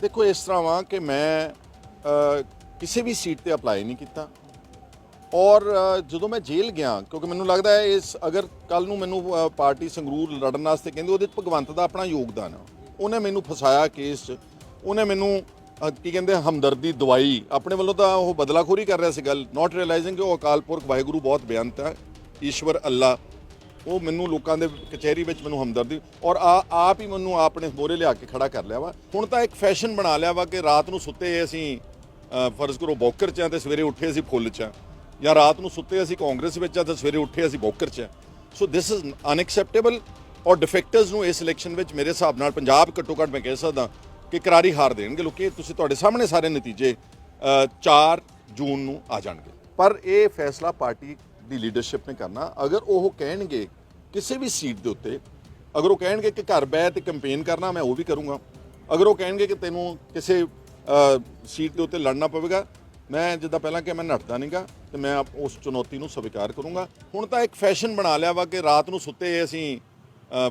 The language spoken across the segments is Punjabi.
ਦੇਖੋ, ਇਸ ਤਰ੍ਹਾਂ ਵਾ ਕਿ ਮੈਂ ਕਿਸੇ ਵੀ ਸੀਟ ਤੇ ਅਪਲਾਈ ਨਹੀਂ ਕੀਤਾ। ਔਰ ਜਦੋਂ ਮੈਂ ਜੇਲ੍ਹ ਗਿਆ, ਕਿਉਂਕਿ ਮੈਨੂੰ ਲੱਗਦਾ ਹੈ ਇਸ, ਅਗਰ ਕੱਲ ਨੂੰ ਮੈਨੂੰ ਪਾਰਟੀ ਸੰਗਰੂਰ ਲੜਨ ਵਾਸਤੇ ਕਹਿੰਦੇ, ਉਹਦੇ 'ਚ ਭਗਵੰਤ ਦਾ ਆਪਣਾ ਯੋਗਦਾਨ ਆ। ਉਹਨੇ ਮੈਨੂੰ ਫਸਾਇਆ ਕੇਸ 'ਚ। ਉਹਨੇ ਮੈਨੂੰ ਕੀ ਕਹਿੰਦੇ ਹਮਦਰਦੀ ਦਵਾਈ। ਆਪਣੇ ਵੱਲੋਂ ਤਾਂ ਉਹ ਬਦਲਾਖੋਰੀ ਕਰ ਰਿਹਾ ਸੀ ਗੱਲ। ਨਾਟ ਰਿਅਲਾਈਜ਼ਿੰਗ ਕਿ ਉਹ ਅਕਾਲ ਪੁਰਖ ਵਾਹਿਗੁਰੂ ਬਹੁਤ ਬੇਅੰਤ ਹੈ। ਈਸ਼ਵਰ ਅੱਲਾ। ਉਹ ਮੈਨੂੰ ਲੋਕਾਂ ਦੇ ਕਚਹਿਰੀ ਵਿੱਚ ਮੈਨੂੰ ਹਮਦਰਦੀ ਔਰ ਆ ਆਪ ਹੀ ਮੈਨੂੰ ਆਪਣੇ ਮੋਰੇ ਲਿਆ ਕੇ ਖੜਾ ਕਰ ਲਿਆ ਵਾ। ਹੁਣ ਤਾਂ ਇੱਕ ਫੈਸ਼ਨ ਬਣਾ ਲਿਆ ਵਾ ਕਿ ਰਾਤ ਨੂੰ ਸੁੱਤੇ ਅਸੀਂ ਫਰਜ਼ ਕਰੋ ਬੌਕਰ ਚ ਆ ਤੇ ਸਵੇਰੇ ਉੱਠੇ ਅਸੀਂ ਫੁੱਲ ਚ ਆ ਜਾਂ ਰਾਤ ਨੂੰ ਸੁੱਤੇ ਅਸੀਂ ਕਾਂਗਰਸ ਵਿੱਚ ਆ ਤੇ ਸਵੇਰੇ ਉੱਠੇ ਅਸੀਂ ਬੌਕਰ ਚ ਆ ਸੋ ਦਿਸ ਇਜ਼ ਅਨਐਕਸੈਪਟੇਬਲ ਔਰ ਡਿਫੈਕਟਰਸ ਨੂੰ ਇਸ ਇਲੈਕਸ਼ਨ ਵਿੱਚ ਮੇਰੇ ਹਿਸਾਬ ਨਾਲ ਪੰਜਾਬ ਘੱਟੋ ਘੱਟ ਮੈਂ ਕਹਿ ਸਕਦਾ ਕਿ ਕਰਾਰੀ ਹਾਰ ਦੇਣਗੇ। ਲੋਕੀ ਤੁਸੀਂ ਤੁਹਾਡੇ ਸਾਹਮਣੇ ਸਾਰੇ ਨਤੀਜੇ ਅ, 4 ਜੂਨ ਨੂੰ ਆ ਜਾਣਗੇ। ਪਰ ਇਹ ਫੈਸਲਾ ਪਾਰਟੀ ਦੀ ਲੀਡਰਸ਼ਿਪ ਨੇ ਕਰਨਾ, ਅਗਰ ਉਹ ਕਹਿਣਗੇ ਕਿਸੇ ਵੀ ਸੀਟ ਦੇ ਉੱਤੇ, ਅਗਰ ਉਹ ਕਹਿਣਗੇ ਕਿ ਘਰ ਬਹਿ ਤੇ ਕੈਂਪੇਨ ਕਰਨਾ, ਮੈਂ ਉਹ ਵੀ ਕਰੂੰਗਾ। ਅਗਰ ਉਹ ਕਹਿਣਗੇ ਕਿ ਤੈਨੂੰ ਕਿਸੇ ਸੀਟ ਦੇ ਉੱਤੇ ਲੜਨਾ ਪਵੇਗਾ, ਮੈਂ ਜਿੱਦਾਂ ਪਹਿਲਾਂ ਕਿ ਮੈਂ ਨੱਠਦਾ ਨਹੀਂਗਾ ਤੇ ਮੈਂ ਆਪ- ਉਸ ਚੁਣੌਤੀ ਨੂੰ ਸਵੀਕਾਰ ਕਰੂੰਗਾ। ਹੁਣ ਤਾਂ ਇੱਕ ਫੈਸ਼ਨ ਬਣਾ ਲਿਆ ਵਾ ਕਿ ਰਾਤ ਨੂੰ ਸੁੱਤੇ ਅਸੀਂ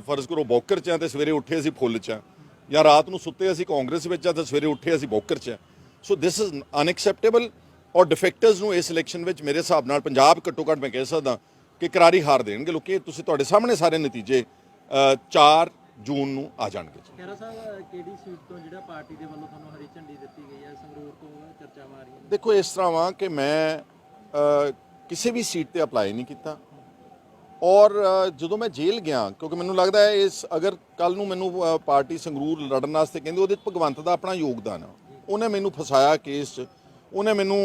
ਫਰਜ਼ ਕਰੋ ਬੌਕਰ ਚ ਆ ਤੇ ਸਵੇਰੇ ਉੱਠੇ ਅਸੀਂ ਫੁੱਲ ਚ ਆ। ਜਾਂ ਰਾਤ ਨੂੰ ਸੁੱਤੇ ਅਸੀਂ ਕਾਂਗਰਸ ਵਿੱਚ ਆ ਤੇ ਸਵੇਰੇ ਉੱਠੇ ਅਸੀਂ ਬੌਕਰ ਚ ਆ। ਸੋ ਦਿਸ ਇਜ਼ ਅਨਐਕਸੈਪਟੇਬਲ ਔਰ ਡਿਫੈਕਟਰਸ ਨੂੰ ਇਸ ਇਲੈਕਸ਼ਨ ਵਿੱਚ ਮੇਰੇ ਹਿਸਾਬ ਨਾਲ ਪੰਜਾਬ ਘੱਟੋ ਘੱਟ ਮੈਂ ਕਹਿ ਸਕਦਾ ਕਿ ਕਰਾਰੀ ਹਾਰ ਦੇਣਗੇ। ਲੋਕੀ ਤੁਸੀਂ ਤੁਹਾਡੇ ਸਾਹਮਣੇ ਸਾਰੇ ਨਤੀਜੇ ਅ, 4 ਜੂਨ ਨੂੰ ਆ ਜਾਣਗੇ ਜੀ। ਖਹਿਰਾ ਸਾਹਿਬ ਕਿਹੜੀ ਸੀਟ ਤੋਂ ਜਿਹੜਾ ਪਾਰਟੀ ਦੇ ਵੱਲੋਂ ਤੁਹਾਨੂੰ ਹਰੀ ਝੰਡੀ ਦਿੱਤੀ ਗਈ ਹੈ ਸੰਗਰੂਰ ਤੋਂ ਚਰਚਾਵਾਂ ਆ ਰਹੀਆਂ ਨੇ ਦੇਖੋ ਇਸ ਤਰ੍ਹਾਂ ਵਾ ਕਿ ਮੈਂ ਕਿਸੇ ਵੀ ਸੀਟ ਤੇ ਅਪਲਾਈ ਨਹੀਂ ਕੀਤਾ। ਔਰ ਜਦੋਂ ਮੈਂ ਜੇਲ੍ਹ ਗਿਆ ਕਿਉਂਕਿ ਮੈਨੂੰ ਲੱਗਦਾ ਹੈ ਇਸ ਅਗਰ ਕੱਲ ਨੂੰ ਮੈਨੂੰ ਪਾਰਟੀ ਸੰਗਰੂਰ ਲੜਨ ਵਾਸਤੇ ਕਹਿੰਦੇ ਉਹਦੇ ਭਗਵੰਤ ਦਾ ਆਪਣਾ ਯੋਗਦਾਨ ਆ। ਉਹਨੇ ਮੈਨੂੰ ਫਸਾਇਆ ਕੇਸ 'ਚ। ਉਹਨੇ ਮੈਨੂੰ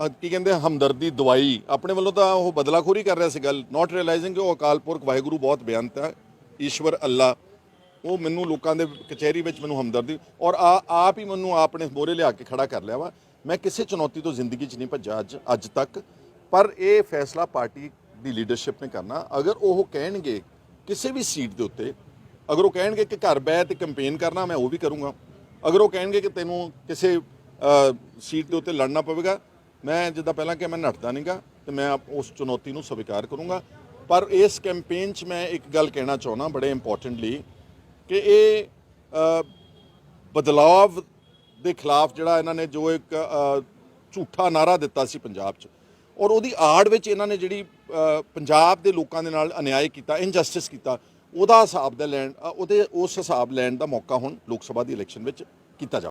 ਕੀ ਕਹਿੰਦੇ ਹਮਦਰਦੀ ਦਵਾਈ। ਆਪਣੇ ਵੱਲੋਂ ਤਾਂ ਉਹ ਬਦਲਾਖੋਰੀ ਕਰ ਰਿਹਾ ਸੀ ਗੱਲ। ਨਾਟ ਰਿਅਲਾਈਜ਼ਿੰਗ ਕਿ ਉਹ ਅਕਾਲ ਪੁਰਖ ਵਾਹਿਗੁਰੂ ਬਹੁਤ ਬੇਅੰਤ ਹੈ। ਈਸ਼ਵਰ ਅੱਲਾ। ਉਹ ਮੈਨੂੰ ਲੋਕਾਂ ਦੇ ਕਚਹਿਰੀ ਵਿੱਚ ਮੈਨੂੰ ਹਮਦਰਦੀ ਔਰ ਆ, ਆਪ ਹੀ ਮੈਨੂੰ ਆਪਣੇ ਮੋਰੇ ਲਿਆ ਕੇ ਖੜਾ ਕਰ ਲਿਆ ਵਾ। ਮੈਂ ਕਿਸੇ ਚੁਣੌਤੀ ਤੋਂ ਜ਼ਿੰਦਗੀ 'ਚ ਨਹੀਂ ਭੱਜਾ ਅੱਜ ਅੱਜ ਤੱਕ। ਪਰ ਇਹ ਫੈਸਲਾ ਪਾਰਟੀ ਦੀ ਲੀਡਰਸ਼ਿਪ ਨੇ ਕਰਨਾ। ਅਗਰ ਉਹ ਕਹਿਣਗੇ ਕਿਸੇ ਵੀ ਸੀਟ ਦੇ ਉੱਤੇ, ਅਗਰ ਉਹ ਕਹਿਣਗੇ ਕਿ ਘਰ ਬਹਿ ਤੇ ਕੈਂਪੇਨ ਕਰਨਾ, ਮੈਂ ਉਹ ਵੀ ਕਰੂੰਗਾ। ਅਗਰ ਉਹ ਕਹਿਣਗੇ ਕਿ ਤੈਨੂੰ ਕਿਸੇ ਸੀਟ ਦੇ ਉੱਤੇ ਲੜਨਾ ਪਵੇਗਾ ਮੈਂ ਜਿੱਦਾਂ ਪਹਿਲਾਂ ਕਿ ਮੈਂ ਨੱਠਦਾ ਨਹੀਂਗਾ ਤੇ ਮੈਂ ਉਸ ਚੁਣੌਤੀ ਨੂੰ ਸਵੀਕਾਰ ਕਰੂੰਗਾ। ਪਰ ਇਸ ਕੈਂਪੇਨ 'ਚ ਮੈਂ ਇੱਕ ਗੱਲ ਕਹਿਣਾ ਚਾਹੁੰਦਾ ਬੜੇ ਇੰਪੋਰਟੈਂਟਲੀ ਕਿ ਇਹ ਬਦਲਾਵ ਦੇ ਖਿਲਾਫ ਜਿਹੜਾ ਇਹਨਾਂ ਨੇ ਜੋ ਇੱਕ ਝੂਠਾ ਨਾਰਾ ਦਿੱਤਾ ਸੀ ਪੰਜਾਬ 'ਚ ਔਰ ਉਹਦੀ ਆੜ ਵਿੱਚ ਇਹਨਾਂ ਨੇ ਜਿਹੜੀ ਪੰਜਾਬ ਦੇ ਲੋਕਾਂ ਦੇ ਨਾਲ ਅਨਿਆਏ ਕੀਤਾ ਇਨਜਸਟਿਸ ਕੀਤਾ, ਉਹਦਾ ਹਿਸਾਬ ਦਾ ਲੈਣ ਉਹਦੇ, ਉਸ ਹਿਸਾਬ ਲੈਣ ਦਾ ਮੌਕਾ ਹੁਣ ਲੋਕ ਸਭਾ ਦੀ ਇਲੈਕਸ਼ਨ ਵਿੱਚ ਕੀਤਾ ਜਾ